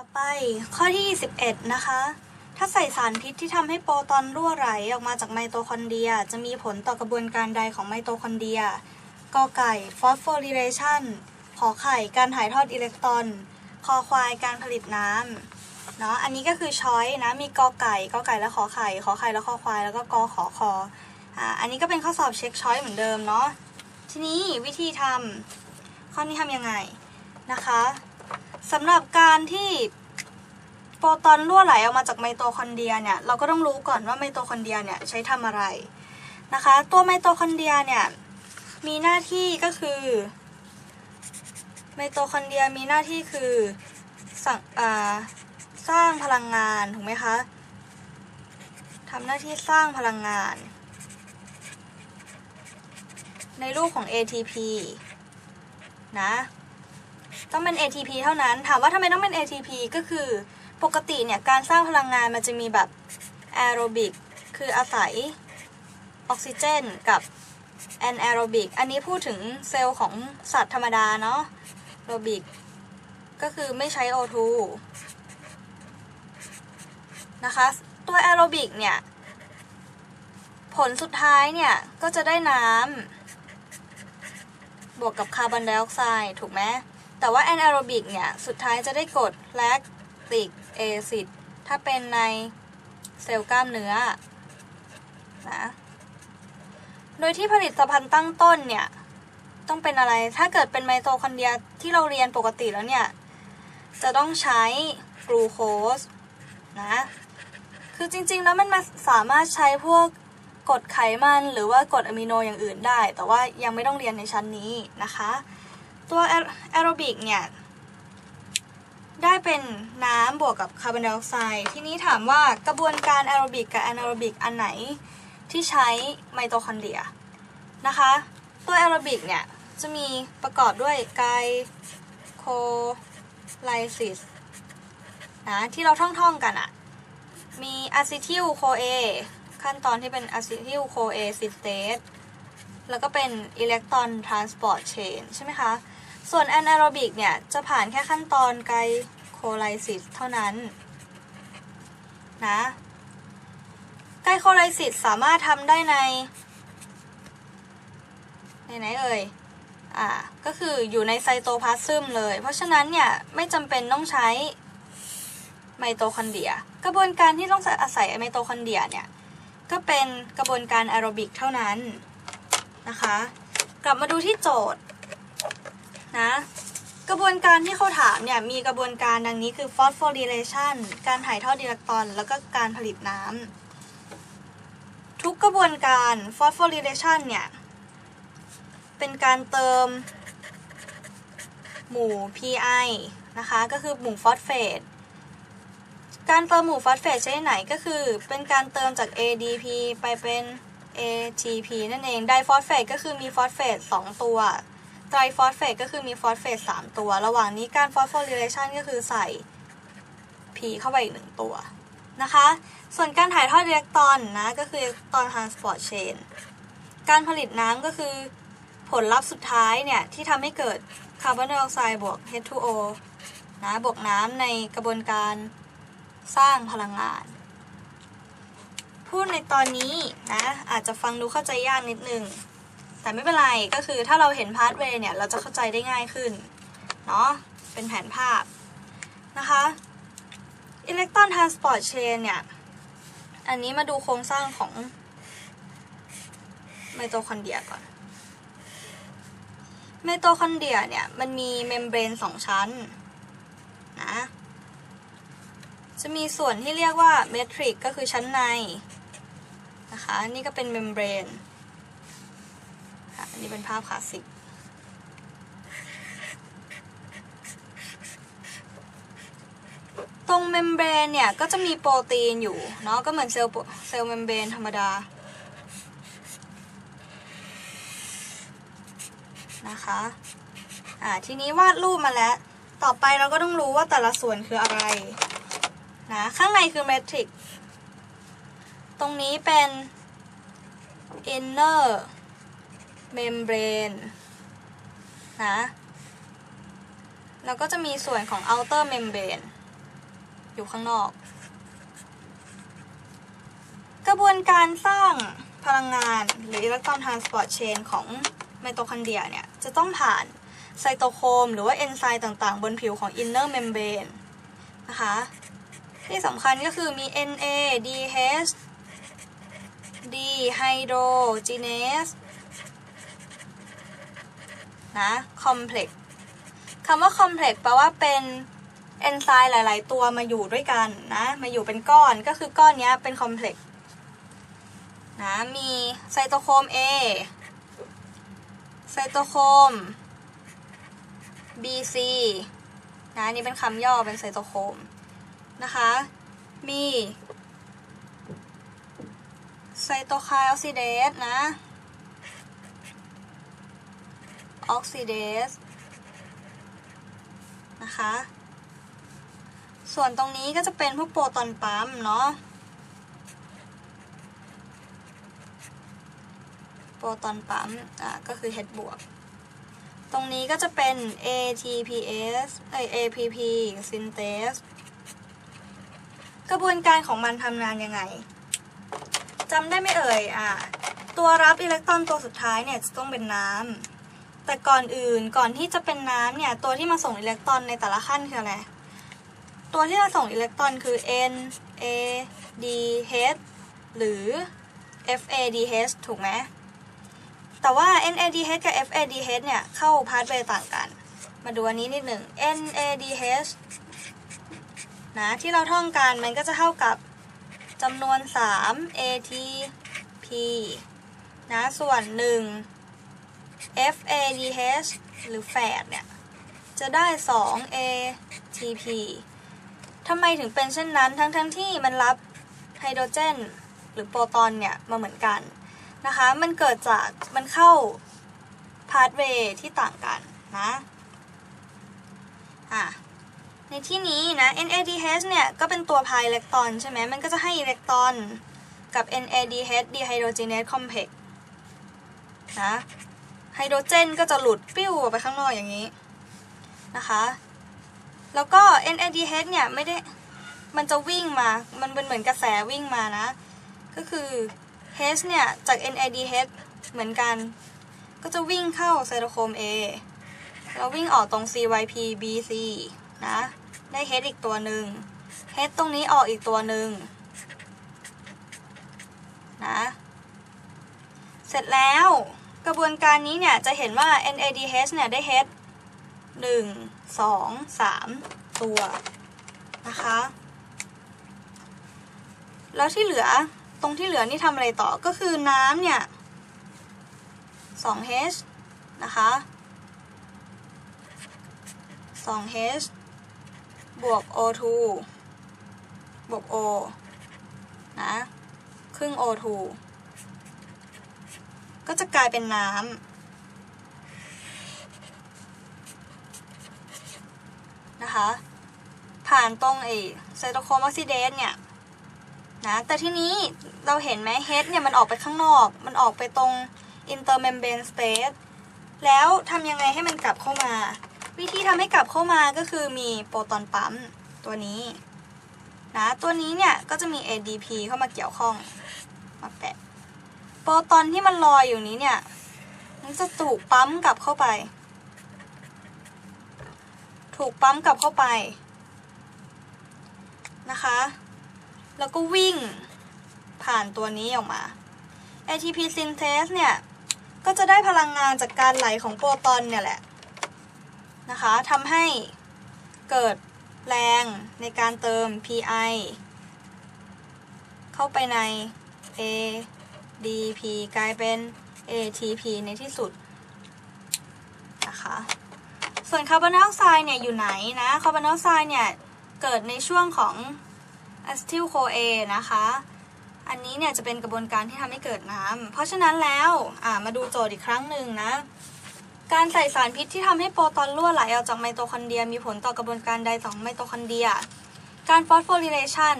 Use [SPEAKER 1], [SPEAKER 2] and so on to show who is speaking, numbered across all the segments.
[SPEAKER 1] ต่อไปข้อที่ 21 นะคะ ถ้าใส่สารพิษที่ทำให้โปรตอนรั่วไหลออกมาจากไมโตคอนเดรีย จะมีผลต่อกระบวนการใดของไมโตคอนเดรียกอไก่ฟอสโฟริเลชันขอไข่การถ่ายทอดอิเล็กตรอน คอควายการผลิตน้ำเนาะอันนี้ก็คือช้อยนะมีกอไก่กอไก่แล้วขอไข่ ขอไข่แล้วคอควายแล้วก็กอขอคออ่าอันนี้ก็เป็นข้อสอบเช็คช้อยเหมือนเดิมเนาะทีนี้วิธีทำข้อนี้ทำยังไงนะคะ สำหรับการที่โปรตอนรั่วไหลออกมาจากไมโตคอนเดียเนี่ยเราก็ต้องรู้ก่อนว่าไมโตคอนเดียเนี่ยใช้ทำอะไรนะคะ ตัวไมโตคอนเดียเนี่ยมีหน้าที่ก็คือไมโตคอนเดียมีหน้าที่คือสั่งสร้างพลังงานถูกไหมคะทำหน้าที่สร้างพลังงาน ในรูปของ ATP นะ ต้องเป็น ATP เท่านั้น ถามว่าทำไมต้องเป็น ATP ก็คือปกติเนี่ยการสร้างพลังงานมันจะมีแบบแอโรบิกคืออาศัยออกซิเจนกับแอนแอโรบิกอันนี้พูดถึงเซลล์ของสัตว์ธรรมดาเนาะโรบิกก็คือไม่ใช้ O2 นะคะ ตัวแอโรบิกเนี่ย ผลสุดท้ายเนี่ย ก็จะได้น้ำบวกกับคาร์บอนไดออกไซด์ถูกไหม แต่ว่าแอนแอโรบิกเนี่ย สุดท้ายจะได้กรดแลคติกแอซิดถ้าเป็นในเซลล์กล้ามเนื้อนะโดยที่ผลิตภัณฑ์ตั้งต้นเนี่ย ต้องเป็นอะไร ถ้าเกิดเป็นไมโตคอนเดรียที่เราเรียนปกติแล้วเนี่ย จะต้องใช้กลูโคสนะ คือจริงๆแล้วมันมาสามารถใช้พวกกรดไขมันหรือว่ากรดอะมิโนอย่างอื่นได้ แต่ว่ายังไม่ต้องเรียนในชั้นนี้นะคะ ตัวแอโรบิกเนี่ย ได้เป็นน้ำบวกกับคาร์บอนไดออกไซด์ทีนี้ถามว่ากระบวนการแอโรบิกกับแอนแอโรบิกอันไหนที่ใช้ไมโตคอนเดรียนะคะ ตัวแอโรบิกเนี่ย จะมีประกอบด้วยไกโคไลซิสนะที่เราท่อง ๆ กันอะมีอะซิทิลโคเอขั้นตอนที่เป็นอะซิทิลโคเอซิสเตสแล้วก็เป็นอิเล็กตรอนทรานสปอร์ตเชนใช่ไหมคะ ส่วนแอนแอโรบิกเนี่ย จะผ่านแค่ขั้นตอนไกลโคไลซิสเท่านั้นนะไกลโคไลซิสสามารถทำได้ในในไหนเอ่ยอ่าก็คืออยู่ในไซโตพลาซึมเลย เพราะฉะนั้นเนี่ยไม่จำเป็นต้องใช้ไมโตคอนเดีย กระบวนการที่ต้องอาศัยไมโตคอนเดียเนี่ย ก็เป็นกระบวนการแอโรบิกเท่านั้นนะคะ กลับมาดูที่โจทย์ นะกระบวนการที่เขาถามเนี่ยมีกระบวนการดังนี้คือฟอสโฟริเลชันการถ่ายทอดอิเล็กตรอน แล้วก็การผลิตน้ำทุกกระบวนการฟอสโฟริเลชันเนี่ยเป็นการเติมหมู่ PI นะคะก็คือหมู่ฟอสเฟตการเติมหมู่ฟอสเฟตใชนิดไหนก็คือเป็นการเติมจาก ADP ไปเป็น ATP นั่นเองไดฟอสเฟตก็คือมีฟอสเฟต2ตัว ไตรฟอสเฟตก็คือมีฟอสเฟต3ตัว ระหว่างนี้การฟอสโฟริเลชันก็คือใส่ P เข้าไปอีกหนึ่งตัวนะคะ ส่วนการถ่ายทอดอิเล็กตรอนนะก็คืออิเล็กตรอนทรานสปอร์ตเชนการผลิตน้ำก็คือผลลัพธ์สุดท้ายเนี่ยที่ทำให้เกิดคาร์บอนไดออกไซด์บวก H2O นะบวกน้ำในกระบวนการสร้างพลังงาน พูดในตอนนี้นะอาจจะฟังดูเข้าใจยากนิดนึง แต่ไม่เป็นไรก็คือถ้าเราเห็นพาสเวย์เนี่ย เราจะเข้าใจได้ง่ายขึ้น เนาะเป็นแผนภาพนะคะอิเล็กตรอนทรานสปอร์ตเชนเนี่ย อันนี้มาดูโครงสร้างของไมโตคอนเดรียก่อนไมโตคอนเดรียเนี่ย มันมีเมมเบรนสองชั้นนะจะมีส่วนที่เรียกว่าเมทริกก็คือชั้นในนะคะ นี่ก็เป็นเมมเบรน นนี้เป็นภาพคลาสสิกตรงเมมเบรนเนี่ย ก็จะมีโปรตีนอยู่เนาะก็เหมือนเซลล์โปเซลล์เมมเบรนธรรมดานะคะอ่าทีนี้วาดรูปมาแล้ว ต่อไปเราก็ต้องรู้ว่าแต่ละส่วนคืออะไรนะข้างในคือเมทริกตรงนี้เป็น inner membrane นะแล้วก็จะมีส่วนของ outer membrane อยู่ข้างนอก กระบวนการสร้างพลังงานหรืออิเล็กตรอนทรานสปอร์ตเชนของไมโตคอนเดรียเนี่ย จะต้องผ่านไซโตโครมหรือว่าเอนไซม์ต่างๆ บนผิวของอินเนอร์เมมเบรนนะคะ ที่สำคัญก็คือมี NADH dehydrogenase นะ complex คำว่า complex แปลว่าเป็นเอนไซม์หลาย ๆ ตัวมาอยู่ด้วยกันนะมาอยู่เป็นก้อนก็คือก้อนนี้เป็น complex นะมีไซโตโครม A ไซโตโครม BC นะนี่เป็นคำย่อเป็นไซโตโครมนะคะมีไซโตไคน์ออกซิเดสนะ ออกซิเดสนะคะ ส่วนตรงนี้ก็จะเป็นพวกโปรตอนปั๊มเนาะ โปรตอนปั๊ม อะ ก็คือ H บวก ตรงนี้ก็จะเป็น ATPs เอ้ย APP synthase กระบวนการของมันทำงานยังไงจำได้ไหมเอ่ย อะ ตัวรับอิเล็กตรอนตัวสุดท้ายเนี่ยจะต้องเป็นน้ำ แต่ก่อนอื่นก่อนที่จะเป็นน้ำเนี่ย ตัวที่มาส่งอิเล็กตรอนในแต่ละขั้นคืออะไร ตัวที่มาส่งอิเล็กตรอนคือ N A D H หรือ F A D H ถูกไหมแต่ว่า NADH กับ FADH เนี่ย เข้าพาสเวย์ต่างกัน มาดูอันนี้นิดหนึ่ง NADH นะที่เราท่องกันมันก็จะเท่ากับจำนวน 3 ATP นะส่วน 1 FADH หรือแฝดเนี่ย จะได้ 2 ATP ทำไมถึงเป็นเช่นนั้นทั้งๆทที่มันรับไฮโดรเจน หรือโปรตอนเนี่ย มาเหมือนกันนะคะ มันเกิดจากมันเข้าพาสเวย์ที่ต่างกันนะอะในที่นี้นะ NADH เนี่ย ก็เป็นตัวพายอิเล็กตรอนใช่ไหม มันก็จะให้อิเล็กตรอนกับ NADH dehydrogenase complex นะ ไฮโดรเจนก็จะหลุดปิ้วออกไปข้างนอกอย่างนี้นะคะ แล้วก็ NADH เนี่ยไม่ได้มันจะวิ่งมา มันเป็นเหมือนกระแสวิ่งมานะ ก็คือ H เนี่ย จาก NADH เหมือนกัน ก็จะวิ่งเข้าไซโตโครม A แล้ววิ่งออกตรง CYPBC นะ ได้ H อีกตัวหนึ่ง H ตรงนี้ออกอีกตัวหนึ่งนะ เสร็จแล้ว กระบวนการนี้เนี่ยจะเห็นว่า NADH เนี่ยได้ H หนึ่งสองสามตัวนะคะ แล้วที่เหลือตรงที่เหลือนี่ทำอะไรต่อก็คือน้ำเนี่ย 2H นะคะ 2H บวก O2 บวก O นะ ครึ่ง O2 ก็จะกลายเป็นน้ำนะคะ ผ่านตรงไอไซโตโครมออกซิเดสเนี่ยนะแต่ที่นี้เราเห็นไหมเฮดเนี่ยมันออกไปข้างนอก มันออกไปตรง intermembrane space แล้วทำยังไงให้มันกลับเข้ามา วิธีทำให้กลับเข้ามาก็คือมีโปรตอนปั๊มตัวนี้นะตัวนี้เนี่ยก็จะมี ADP เข้ามาเกี่ยวข้องมาแปะ ปรตอนที่มันลอยอยู่นี้เนี่ย มันจะถูกปั๊มกลับเข้าไป ถูกปั๊มกลับเข้าไปนะคะ แล้วก็วิ่งผ่านตัวนี้ออกมา ATP synthase เนี่ย ก็จะได้พลังงานจากการไหลของโปรตอนเนี่ยแหละนะคะทำให้เกิดแรงในการเติม Pi เข้าไปใน A ADP กลายเป็น ATP ในที่สุดนะคะ ส่วนคาร์บอนไดออกไซด์เนี่ยอยู่ไหนนะ คาร์บอนไดออกไซด์เนี่ยเกิดในช่วงของ acetyl CoA นะคะ อันนี้เนี่ยจะเป็นกระบวนการที่ทำให้เกิดน้ำ เพราะฉะนั้นแล้วมาดูโจทย์อีกครั้งหนึ่งนะ การใส่สารพิษที่ทำให้โปรตอนรั่วไหลออกจากไมโตคอนเดรียมีผลต่อกระบวนการใดของไมโตคอนเดรีย การฟอสโฟริเลชัน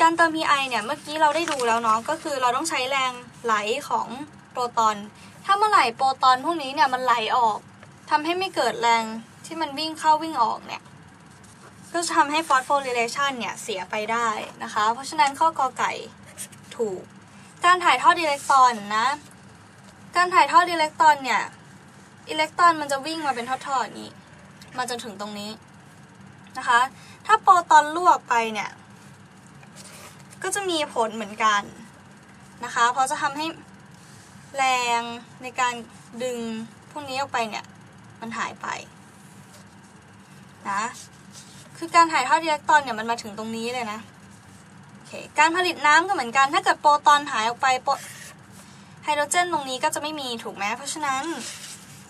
[SPEAKER 1] การเติม Pi เนี่ยเมื่อกี้เราได้ดูแล้วเนาะก็คือเราต้องใช้แรงไหลของโปรตอน ถ้าเมื่อไหร่โปรตอนพวกนี้เนี่ยมันไหลออกทำให้ไม่เกิดแรงที่มันวิ่งเข้าวิ่งออกเนี่ยก็จะทำให้ phosphorylation เนี่ยเสียไปได้นะคะ เพราะฉะนั้นข้อกอไก่ถูก การถ่ายทอดอิเล็กตรอนนะ การถ่ายทอดอิเล็กตรอนเนี่ยอิเล็กตรอนมันจะวิ่งมาเป็นทอดๆอย่างนี้มาจนถึงตรงนี้นะคะ ถ้าโปรตอนลวกไปเนี่ย ก็จะมีผลเหมือนกันนะคะ เพราะจะทำให้แรงในการดึงพวกนี้ออกไปเนี่ย มันหายไปนะคือการถ่ายทอดอิเล็กตรอนเนี่ยมันมาถึงตรงนี้เลยนะโอเคการผลิตน้ำก็เหมือนกัน ถ้าเกิดโปรตอนหายออกไปโปรไฮโดรเจนตรงนี้ก็จะไม่มีถูกไหมเพราะฉะนั้น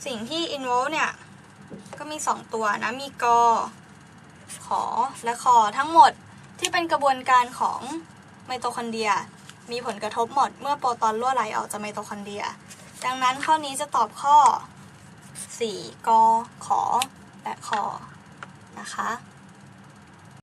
[SPEAKER 1] สิ่งที่ involve เนี่ย ก็มี 2 ตัวนะ มีกอ ขอ และคอทั้งหมดที่เป็นกระบวนการของ ไมโตคอนเดรีย มีผลกระทบหมดเมื่อโปรตอนรั่วไหลออกจากไมโตคอนเดรีย ดังนั้นข้อนี้จะตอบข้อ 4กอขอและคอนะคะ